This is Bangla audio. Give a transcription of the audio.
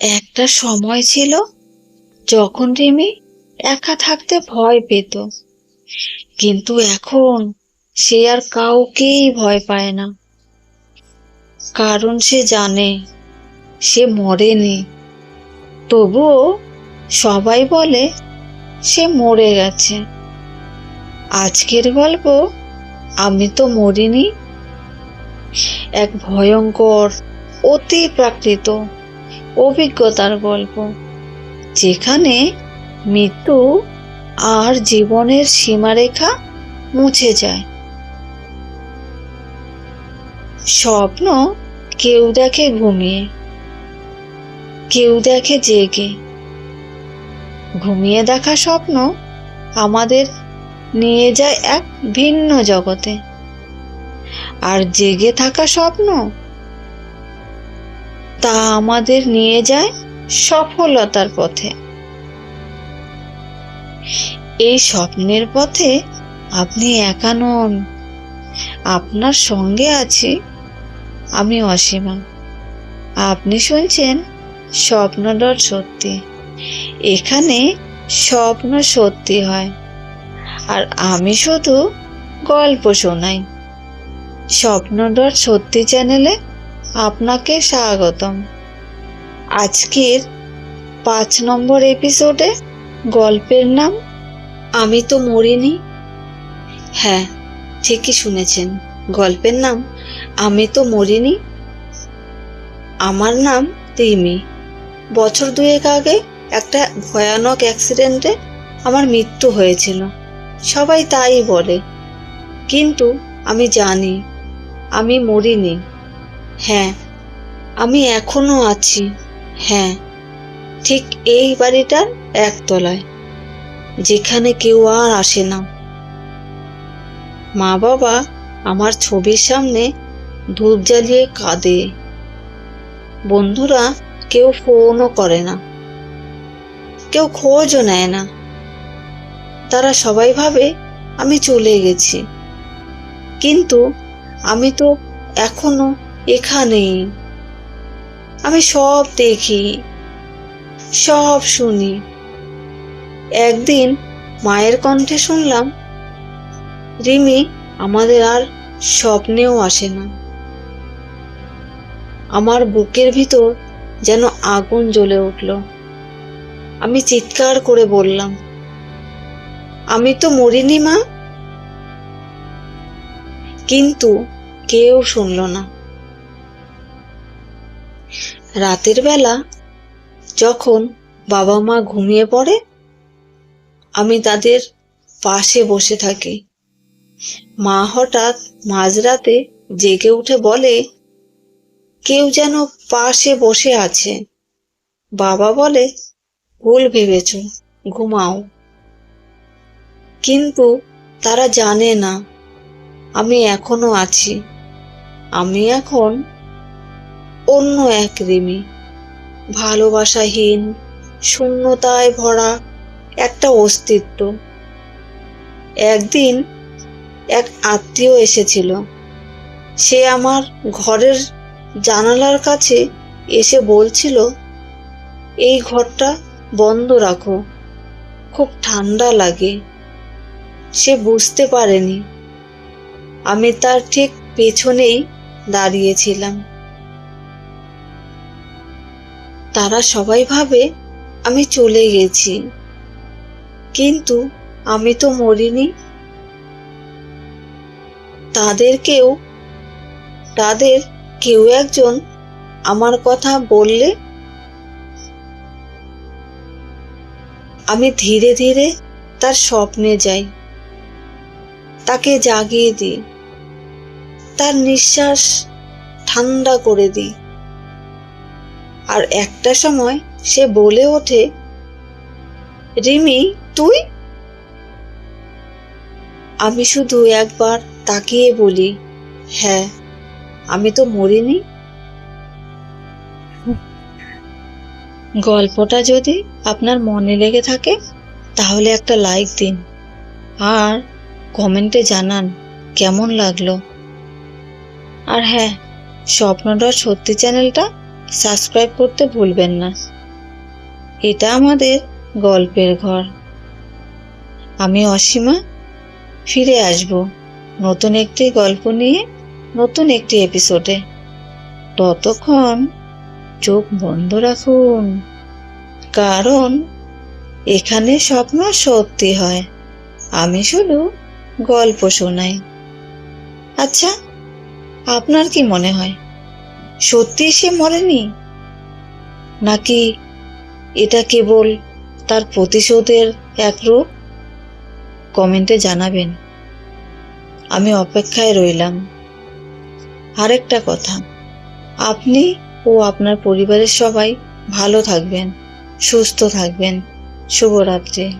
একটা সময় ছিল যখন রিমি একা থাকতে ভয় পেত। কিন্তু এখন সে আর কাউকেই ভয় পায় না। কারণ সে জানে সে মরেনি। তবুও সবাই বলে সে মরে গেছে। আজকের গল্প, আমি তো মরিনি। এক ভয়ঙ্কর অতি প্রাকৃত অভিজ্ঞতার গল্প। যেখানে মৃত্যু আর জীবনের সীমারেখা মুছে যায়। স্বপ্ন কেউ দেখে ঘুমিয়ে, কেউ দেখে জেগে। ঘুমিয়ে দেখা স্বপ্ন আমাদের নিয়ে যায় এক ভিন্ন জগতে। আর জেগে থাকা স্বপ্ন তা আমাদের নিয়ে যায় সফলতার পথে। এই স্বপ্নের পথে আপনি একা নন। আপনার সঙ্গে আছি আমি অসীমা। আপনি শুনছেন স্বপ্ন ডট সত্যি। এখানে স্বপ্ন সত্যি হয়। আর আমি শুধু গল্প শোনাই। স্বপ্ন ডট সত্যি চ্যানেলে আপনাকে স্বাগতম। আজকের পাঁচ নম্বর এপিসোডে গল্পের নাম আমি তো মরিনি। হ্যাঁ ঠিকই শুনেছেন। গল্পের নাম আমি তো মরিনি। আমার নাম তিমি। বছর দুয়েক আগে একটা ভয়ানক অ্যাক্সিডেন্টে আমার মৃত্যু হয়েছিল। সবাই তাই বলে। কিন্তু আমি জানি, আমি মরিনি। হ্যাঁ আমি এখনও আছি। হ্যাঁ ঠিক এই বাড়িটার একতলায়, যেখানে কেউ আর আসে না। মা বাবা আমার ছবির সামনে ধূপ জ্বালিয়ে কাঁদে। বন্ধুরা কেউ ফোনও করে না। কেউ খোঁজও নেয় না। তারা সবাই ভাবে আমি চলে গেছি। কিন্তু আমি তো এখনও এখানেই। আমি সব দেখি, সব শুনি। একদিন মায়ের কণ্ঠে শুনলাম, রিমি আমাদের আর স্বপ্নেও আসে না। আমার বুকের ভিতর যেন আগুন জ্বলে উঠল। আমি চিৎকার করে বললাম, আমি তো মরিনি মা। কিন্তু কেউ শুনল না। রাতের বেলা যখন বাবা মা ঘুমিয়ে পড়ে, আমি তাদের পাশে বসে থাকি। মা হঠাৎ মাঝরাতে জেগে উঠে বলে, কেউ যেন পাশে বসে আছে। বাবা বলে, ভুল ভেবেছ, ঘুমাও। কিন্তু তারা জানে না, আমি এখনও আছি। আমি এখন অন্য এক রিমি। ভালোবাসাহীন, শূন্যতায় ভরা একটা অস্তিত্ব। একদিন এক আত্মীয় এসেছিল। সে আমার ঘরের জানালার কাছে এসে বলছিল, এই ঘরটা বন্ধ রাখো, খুব ঠান্ডা লাগে সে বুঝতে পারেনি। আমি তার ঠিক পেছনেই দাঁড়িয়েছিলাম। তারা সবাই ভাবে আমি চলে গেছি। কিন্তু আমি তো মরিনি। তাদেরকেও, তাদের কেউ একজন আমার কথা বললে আমি ধীরে ধীরে তার স্বপ্নে যাই। তাকে জাগিয়ে দিই। তার নিঃশ্বাস ঠান্ডা করে দিই। আর একটা সময় সে বলে ওঠে, রিমি, তুই? আমি শুধু একবার তাকিয়ে বলি হ্যাঁ আমি তো মরিনি। গল্পটা যদি আপনার মনে লেগে থাকে, তাহলে একটা লাইক দিন। আর কমেন্টে জানান কেমন লাগল। আর হ্যাঁ স্বপ্নটা সত্যি চ্যানেলটা সাবস্ক্রাইব করতে ভুলবেন না। এটা আমাদের গল্পের ঘর। আমি অসীমা, ফিরে আসব নতুন একটি গল্প নিয়ে নতুন একটি এপিসোডে ততক্ষণ চোখ বন্ধ রাখুন, কারণ এখানে স্বপ্ন সত্যি হয়। আমি শুধু গল্প শোনাই। আচ্ছা আপনার কি মনে হয়? সত্যি সে মরেনি? নাকি এটা কেবল তার প্রতিশোধের এক রূপ? কমেন্টে জানাবেন। আমি অপেক্ষায় রইলাম। আরেকটা কথা, আপনি ও আপনার পরিবারের সবাই ভালো থাকবেন, সুস্থ থাকবেন। শুভরাত্রি।